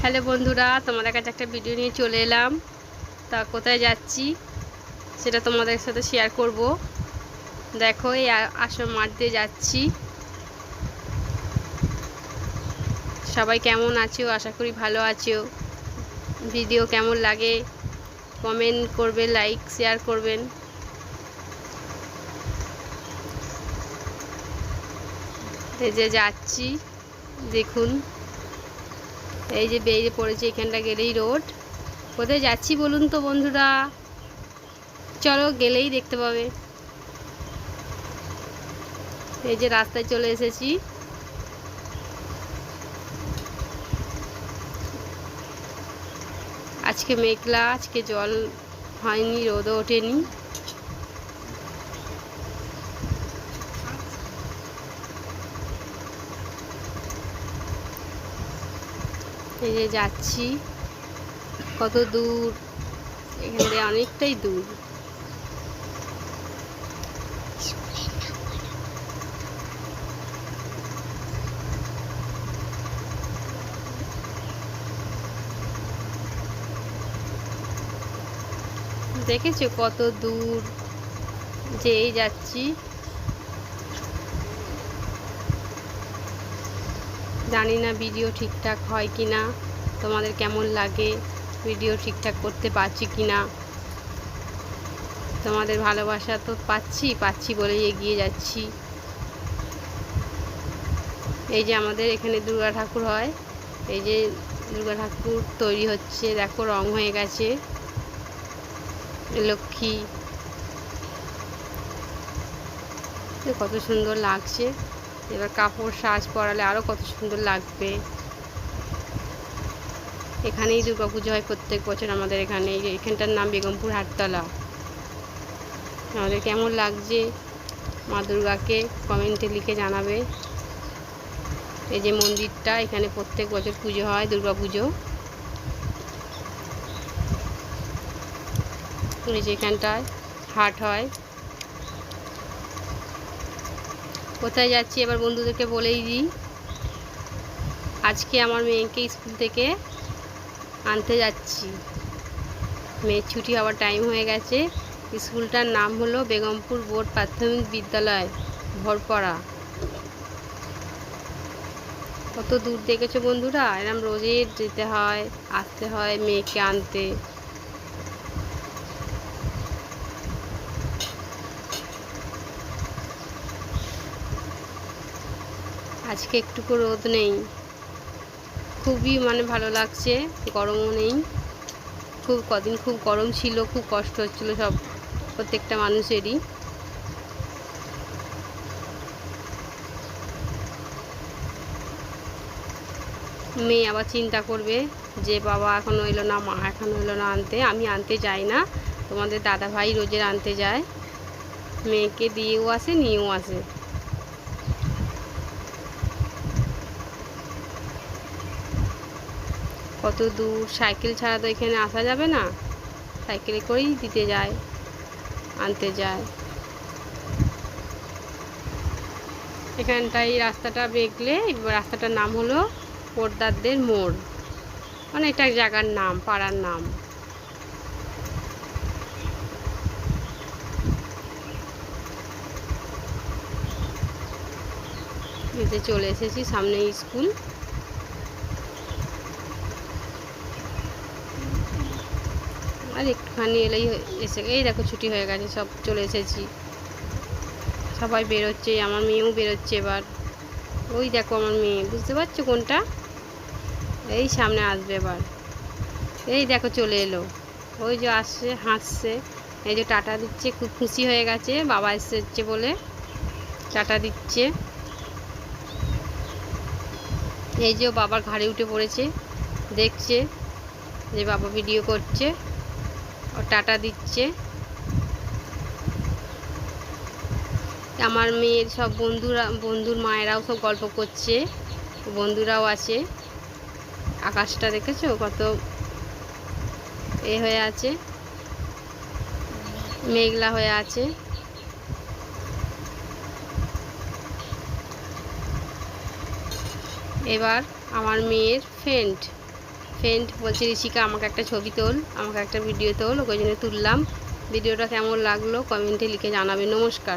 Hello বন্ধুরা, তোমাদের কাছে একটা ভিডিও নিয়ে চলে এলাম। তা কোথায় যাচ্ছি সেটা তোমাদের সাথে শেয়ার করব। দেখো, এই আ- আশ্রম মাঠ দিয়ে যাচ্ছি। সবাই কেমন আছো? আশা করি ভালো আছো। ভিডিও কেমন লাগে? কমেন্ট করবে লাইক শেয়ার করবেন। এই যে যাচ্ছি, দেখুন। এই যে বেরিয়ে পড়েছে এখানটা গেলেই রোড। কোথায় যাচ্ছি বলুন তো বন্ধুরা? চলো গেলেই দেখতে পাবে। এই যে রাস্তায় চলে এসেছি। আজকে মেঘলা, আজকে জল হয়নি, রোদও ওঠেনি। এই যাচ্ছি কত দূর? এখান থেকে অনেকটাই দূর। দেখেছ কত দূর? যেই যাচ্ছি। জানি না ভিডিও ঠিকঠাক হয় কি না তোমাদের কেমন লাগে ভিডিও ঠিকঠাক করতে পারছি কি না তোমাদের ভালোবাসা তো পাচ্ছি পাচ্ছি বলেই এগিয়ে যাচ্ছি। এই যে আমাদের এখানে দুর্গা ঠাকুর হয়, এই যে দুর্গা ঠাকুর তৈরি হচ্ছে, দেখো রং হয়ে গেছে। লক্ষ্মী। কত সুন্দর লাগছে। এবার কাপড় সাজ পরালে আরও কত সুন্দর লাগবে। এখানেই দুর্গা পুজো হয় প্রত্যেক বছর আমাদের এখানে। এখানটার নাম বেগমপুর হাটতলা। আমাদের কেমন লাগছে? মা দুর্গাকে কমেন্টে লিখে জানাবে। এই যে মন্দিরটা, এখানে প্রত্যেক বছর পুজো হয় দুর্গা পুজো এই যে এখানটায় হাট হয়। কোথায় যাচ্ছি এবার বন্ধুদেরকে বলেই দিই। আজকে আমার মেয়েকে স্কুল থেকে আনতে যাচ্ছি। মেয়ের ছুটি হওয়ার টাইম হয়ে গেছে। স্কুলটার নাম হলো বেগমপুর বোর্ড প্রাথমিক বিদ্যালয়, ভরপড়া। কত দূর দেখেছ বন্ধুরা? এরম রোজে যেতে হয়, আসতে হয় মেয়েকে আনতে। আজকে একটুকু রোদ নেই। খুবই মানে ভালো লাগছে, গরমও নেই। খুব কদিন খুব গরম ছিল, খুব কষ্ট হচ্ছিল সব, প্রত্যেকটা মানুষেরই। মেয়ে আবার চিন্তা করবে যে বাবা এখনও এলো না, মা এখনও এলো না আনতে। আমি আনতে যাই না, তোমাদের দাদা ভাই রোজের আনতে যায়। মেয়েকে দিয়েও আসে, নিয়েও আসে। কত দূর? সাইকেল ছাড়া তো এখানে আসা যাবে না। সাইকেলে করেই দিতে যায়, আনতে যায়। এখানটায় রাস্তাটা দেখলে রাস্তাটার নাম হলো পোদ্দারদের মোড়। মানে এটা জায়গার নাম, পাড়ার নাম। এতে চলে এসেছি সামনে স্কুল। আর একটুখানি এলেই এসে এই দেখো ছুটি হয়ে গেছে, সব চলে এসেছি। সবাই বেরোচ্ছে, আমার মেয়েও বেরোচ্ছে এবার। ওই দেখো আমার মেয়ে, বুঝতে পারছ কোনটা? এই সামনে আসবে এবার। এই দেখো চলে এলো। ওই যে আসছে, হাসছে। এই যে টাটা দিচ্ছে, খুব খুশি হয়ে গেছে। বাবা এসেছে বলে টাটা দিচ্ছে। এই যে বাবার ঘাড়ে উঠে পড়েছে, দেখছে যে বাবা ভিডিও করছে। টাটা দিচ্ছে। আমার মেয়ের সব বন্ধুরা, বন্ধুর মায়েরাও সব গল্প করছে। বন্ধুরাও আছে। আকাশটা দেখেছ? কত এ হয়ে আছে। মেঘলা হয়ে আছে। এবার আমার মেয়ের ফ্রেন্ড ফ্রেন্ড বলছে, ঋষিকা, আমাকে একটা ছবি তোল, আমাকে একটা ভিডিও তোল ওই জন্য তুললাম। ভিডিওটা কেমন লাগল কমেন্টে লিখে জানাবে। নমস্কার।